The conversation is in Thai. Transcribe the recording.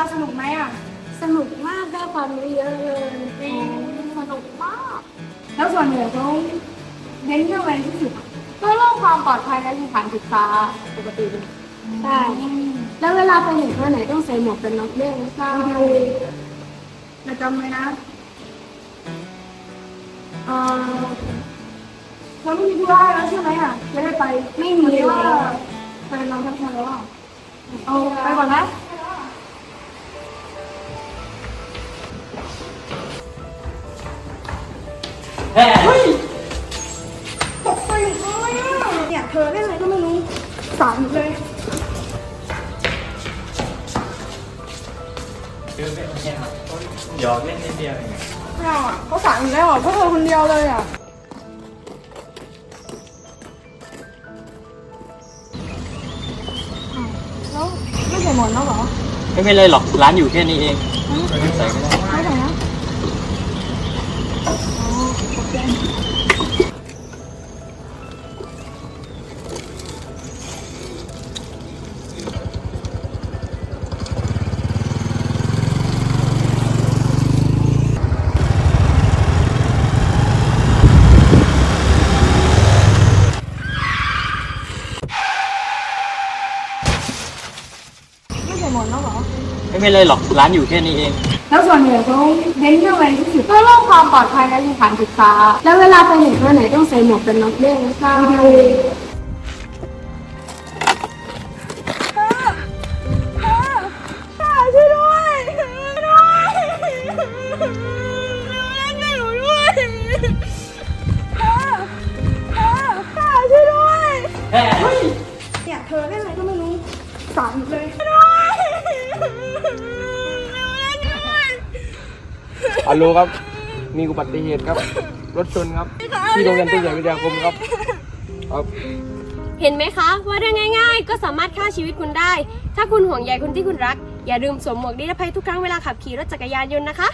าสนุกไหมอะ สนุกมากได้ความรู้เยอะเลยสนุกมาก แล้วส่วนใหญ่เขาเน้นเรื่องอะไรที่สุดก็เรื่องความปลอดภัยในสถานศึกษาปกติใช่แล้วเวลาไปไหนมาไหนต้องใส่หมวกกันน็อกด้วยใช่จะจำไว้นะเออเราไม่มีธุระแล้วใช่ไหมอะไม่ได้ไปไม่มีรือแล้ว่าวแฟนเราทักทายแล้วอะเอาไปก่อนนะ คือไม่โอเคครับหยอกเล่นนิดเดียวเองไม่เอาอะเขาสั่งอยู่แล้วอะเพราะเธอคนเดียวเลยอะ แล้วไม่ใส่หมอนแล้วเหรอ ไม่เป็นไรหรอกร้านอยู่แค่นี้เองไม่ใส่ก็ได้ ไม่ใส่นะไม่ใส่หมอนแล้วเหรอ ไม่เป็นไรหรอกร้านอยู่แค่นี้เอง แล้วส่วนใหญ่เขาเน้นเรื่องอะไรที่สุดก็เรื่องความปลอดภัยในสถานศึกษา แล้วเวลาไปไหนมาไหนต้องใส่หมวกกันน็อกด้วยใช่ช่วยด้วยด้วยช่วยหนูด้วยช่วยด้วยเนี่ยเธอเล่นอะไรก็ไม่รู้สามเลย ด้วยฮัลโหลครับ มีอุบัติเหตุครับ รถชนครับ ที่โรงเรียนตัวใหญ่วิทยาคมครับครับเห็นไหมคะ ว่าเรื่องง่าย ๆ ก็สามารถฆ่าชีวิตคุณได้ ถ้าคุณห่วงใยคนที่คุณรัก อย่าลืมสวมหมวกนิรภัยทุกครั้งเวลาขับขี่รถจักรยานยนต์นะคะ